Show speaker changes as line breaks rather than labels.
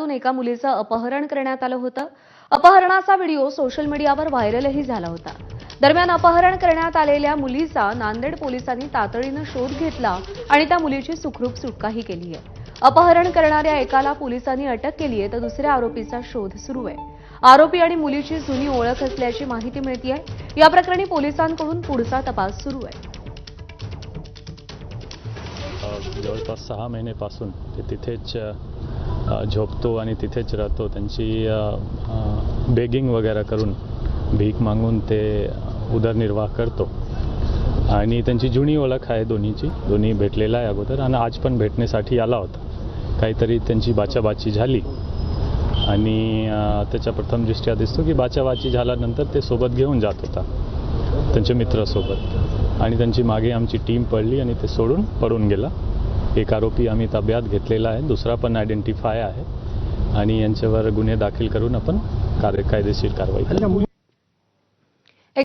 घरातून एका मुलीचं अपहरण करण्यात आलं होतं. अपहरणाचा व्हिडिओ सोशल मीडियावर व्हायरलही झाला होता. दरम्यान अपहरण करण्यात आलेल्या मुलीचा नांदेड पोलिसांनी तातडीनं शोध घेतला आणि त्या मुलीची सुखरूप सुटकाही केली आहे. अपहरण करणाऱ्या एकाला पोलिसांनी अटक केली आहे तर दुसऱ्या आरोपीचा शोध सुरू आहे. आरोपी आणि मुलीची जुनी ओळख असल्याची माहिती मिळते या प्रकरणी पोलिसांकडून पुढचा तपास सुरू आहे.
जवळपास सहा महिनेपासून ते तिथेच झोपतो आणि तिथेच राहतो. त्यांची बेगिंग वगैरे करून भीक मागून ते उदरनिर्वाह करतो. आणि त्यांची जुनी ओळख आहे दोन्हीची. दोन्ही भेटलेला आहे अगोदर आणि आज पण भेटण्यासाठी आला होता. काहीतरी त्यांची बाचाबाची झाली. आणि त्याच्या प्रथम दृष्ट्या दिसतो की बाचाबाची झाल्यानंतर ते सोबत घेऊन जात होता. त्यांच्या मित्रासोबत. आणि त्यांची मागे आमची टीम पडली आणि ते सोडून पडून गेला. एक आरोपी आम्ही ताब्यात घेतलेला आहे. दुसरा पण आयडेंटिफाय आहे. आणि यांच्यावर गुन्हे दाखल करून आपण कार्य कायदेशीर कारवाई